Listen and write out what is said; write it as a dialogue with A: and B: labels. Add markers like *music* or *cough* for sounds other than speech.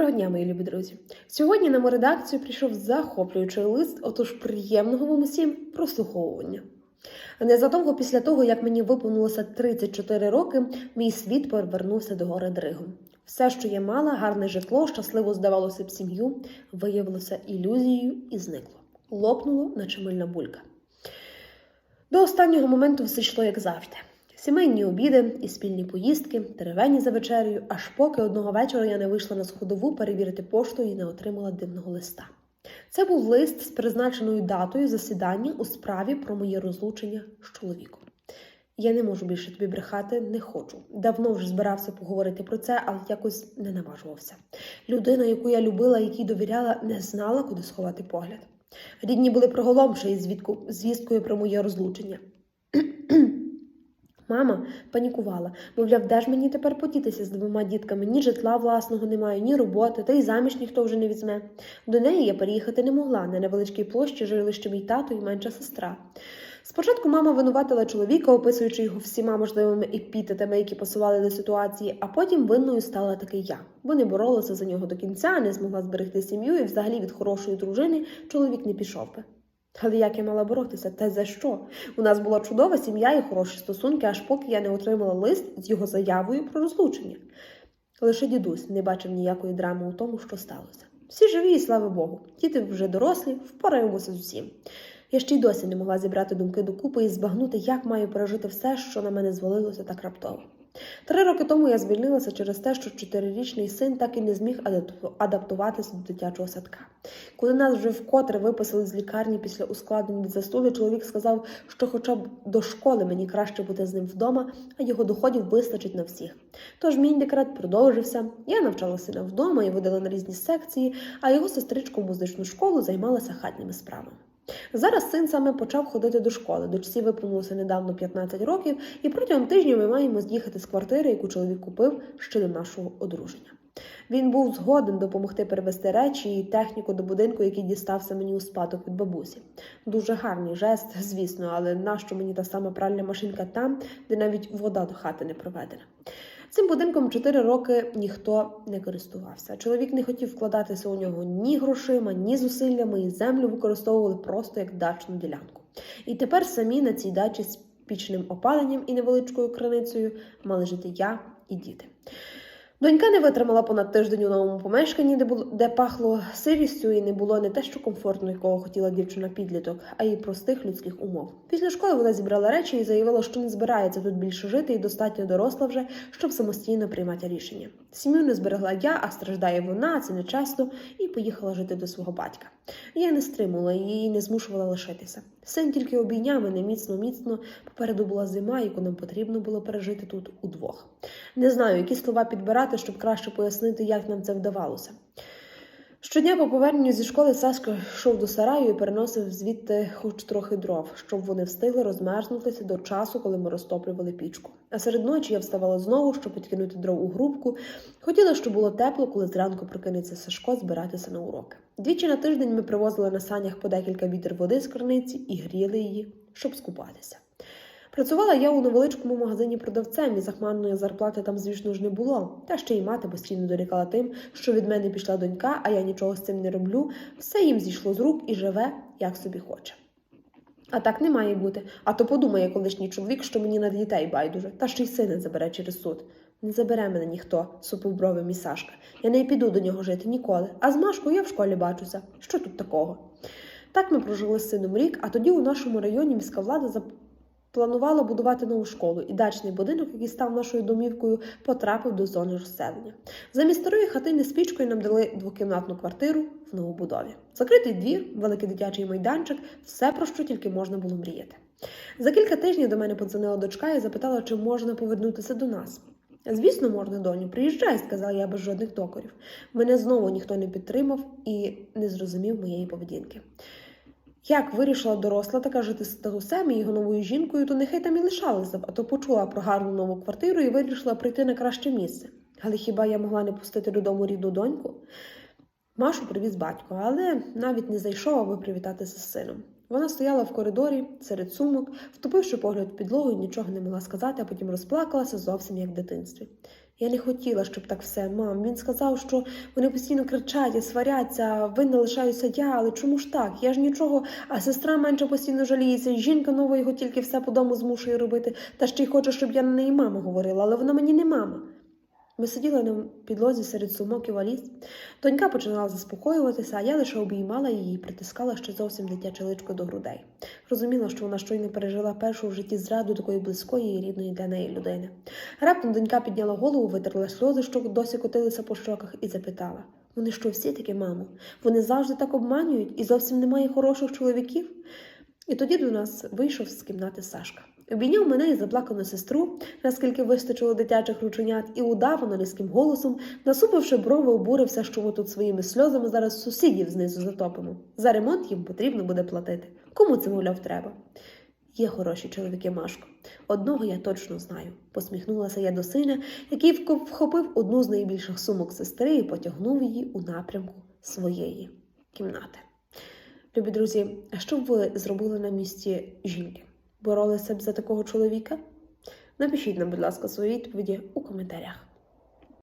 A: Доброго дня, мої любі друзі. Сьогодні на мою редакцію прийшов захоплюючий лист, отож приємного вам усім прослуховування. Незадовго після того, як мені виповнилося 34 роки, мій світ повернувся до гори Дригом. Все, що я мала, гарне житло, щасливо здавалося б сім'ю, виявилося ілюзією і зникло. Лопнуло, наче мильна булька. До останнього моменту все йшло як завжди. Сімейні обіди і спільні поїздки, теревені за вечерею, аж поки одного вечора я не вийшла на сходову перевірити пошту і не отримала дивного листа. Це був лист з призначеною датою засідання у справі про моє розлучення з чоловіком. Я не можу більше тобі брехати, не хочу. Давно вже збирався поговорити про це, але якось не наважувався. Людина, яку я любила, якій довіряла, не знала, куди сховати погляд. Рідні були приголомшені звісткою про моє розлучення. *clears throat* Мама панікувала, мовляв, де ж мені тепер подітися з двома дітками? Ні житла власного немає, ні роботи, та й заміж ніхто вже не візьме. До неї я переїхати не могла. На невеличкій площі жили ще мій тато і менша сестра. Спочатку мама винуватила чоловіка, описуючи його всіма можливими епітетами, які посували до ситуації, а потім винною стала таки я, бо не боролася за нього до кінця, не змогла зберегти сім'ю, і взагалі від хорошої дружини чоловік не пішов би. Але як я мала боротися? Та за що? У нас була чудова сім'я і хороші стосунки, аж поки я не отримала лист з його заявою про розлучення. Лише дідусь не бачив ніякої драми у тому, що сталося. Всі живі, і слава Богу. Діти вже дорослі, впораємося з усім. Я ще й досі не могла зібрати думки докупи і збагнути, як маю пережити все, що на мене звалилося так раптово. Три роки тому я звільнилася через те, що чотирирічний син так і не зміг адаптуватися до дитячого садка. Коли нас вже вкотре виписали з лікарні після ускладнень від застуди, чоловік сказав, що хоча б до школи мені краще бути з ним вдома, а його доходів вистачить на всіх. Тож мій декрет продовжився. Я навчала сина вдома і водила на різні секції, а його сестричка в музичну школу займалася хатніми справами. Зараз син саме почав ходити до школи. Дочці виповнилося недавно 15 років, і протягом тижня ми маємо з'їхати з квартири, яку чоловік купив ще до нашого одруження. Він був згоден допомогти перевести речі і техніку до будинку, який дістався мені у спадок від бабусі. Дуже гарний жест, звісно, але нащо мені та сама пральна машинка там, де навіть вода до хати не проведена. Цим будинком 4 роки ніхто не користувався. Чоловік не хотів вкладатися у нього ні грошима, ні зусиллями, і землю використовували просто як дачну ділянку. І тепер самі на цій дачі з пічним опаленням і невеличкою криницею мали жити я і діти. Донька не витримала понад тиждень у новому помешканні, де було де пахло сирістю, і не було не те, що комфортно, якого хотіла дівчина підліток, а й простих людських умов. Після школи вона зібрала речі і заявила, що не збирається тут більше жити, і достатньо доросла вже, щоб самостійно приймати рішення. Сім'ю не зберегла я, а страждає вона, це нечесно, і поїхала жити до свого батька. Я не стримувала її не змушувала лишитися. Син тільки обійняв мене міцно, міцно. Попереду була зима, яку нам потрібно було пережити тут удвох. Не знаю, які слова підбирати, щоб краще пояснити, як нам це вдавалося. Щодня по поверненню зі школи Сашка йшов до сараю і переносив звідти хоч трохи дров, щоб вони встигли розмерзнутися до часу, коли ми розтоплювали пічку. А серед ночі я вставала знову, щоб підкинути дров у грубку. Хотіла, щоб було тепло, коли зранку прокинеться Сашко збиратися на уроки. Двічі на тиждень ми привозили на санях по декілька вітер води з криниці і гріли її, щоб скупатися. Працювала я у невеличкому магазині продавцем, і захмарної зарплати там, звісно ж, не було. Та ще й мати постійно дорікала тим, що від мене пішла донька, а я нічого з цим не роблю. Все їм зійшло з рук і живе, як собі хоче. А так не має бути. А то подумає колишній чоловік, що мені на дітей байдуже, та ще й сина забере через суд. Не забере мене ніхто, супив брови мій Сашка. Я не піду до нього жити ніколи. А з Машкою я в школі бачуся. Що тут такого? Так ми прожили з сином рік, а тоді у нашому районі міська влада Планувала будувати нову школу, і дачний будинок, який став нашою домівкою, потрапив до зони розселення. Замість старої хатини з пічкою нам дали двокімнатну квартиру в новобудові. Закритий двір, великий дитячий майданчик, все про що тільки можна було мріяти. За кілька тижнів до мене подзвонила дочка і запитала, чи можна повернутися до нас. Звісно, можна, доню, приїжджай, сказала я без жодних докорів. Мене знову ніхто не підтримав і не зрозумів моєї поведінки. Як вирішила доросла така жити з татусем і його новою жінкою, то нехай там і лишалася а то почула про гарну нову квартиру і вирішила прийти на краще місце. Але хіба я могла не пустити додому рідну доньку? Машу привіз батько, але навіть не зайшов, аби привітатися з сином. Вона стояла в коридорі серед сумок, втопивши погляд в підлогу і нічого не могла сказати, а потім розплакалася зовсім як в дитинстві. Я не хотіла, щоб так все, мам. Він сказав, що вони постійно кричать і сваряться, винна лишаюся я, але чому ж так? Я ж нічого, а сестра менше постійно жаліється, жінка нова його тільки все по дому змушує робити, та ще й хоче, щоб я на неї мама говорила, але вона мені не мама. Ми сиділи на підлозі серед сумок і валіз. Донька починала заспокоюватися, а я лише обіймала її і притискала ще зовсім дитяче личко до грудей. Розуміла, що вона щойно пережила першу в житті зраду такої близької і рідної для неї людини. Раптом донька підняла голову, витерла сльози, що досі котилися по щоках, і запитала: Вони що, всі такі, мамо? Вони завжди так обманюють і зовсім немає хороших чоловіків? І тоді до нас вийшов з кімнати Сашка. Обійняв мене і заплакану сестру, наскільки вистачило дитячих рученят, і удавано низьким голосом, насупивши брови, обурився, що ми тут своїми сльозами зараз сусідів знизу затопимо. За ремонт їм потрібно буде платити. Кому це, мовляв, треба? Є хороші чоловіки, Машко. Одного я точно знаю. Посміхнулася я до сина, який вхопив одну з найбільших сумок сестри і потягнув її у напрямку своєї кімнати. Любі друзі, а що б ви зробили на місці жінки? Боролися б за такого чоловіка? Напишіть нам, будь ласка, свої відповіді у коментарях.